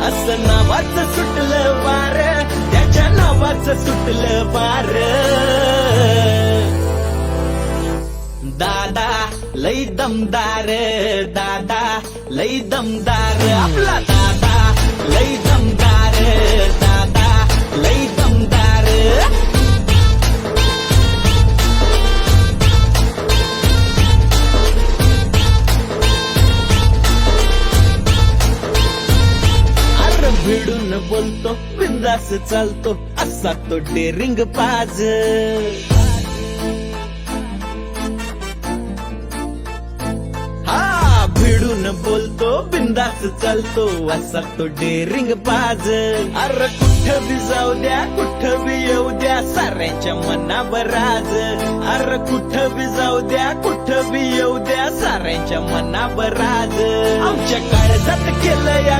असं नावाचं सुटलं वार. त्याच्या नावाचं सुटलं वार. दादा लई दमदार. दादा लई दमदार. आपला भिडून बोलतो बिंदास चालतो असा तो डेरिंग पाज हा भिडून बोलतो बिंदास चालतो असा तो डेरिंग पाज अरे कुठं बी जाऊ द्या कुठं बी येऊ द्या साऱ्यांच्या मनावर राज अरे कुठं बी जाऊ द्या कुठं बी येऊ द्या साऱ्यांच्या मनावर राज आमच्या काळजात केलं या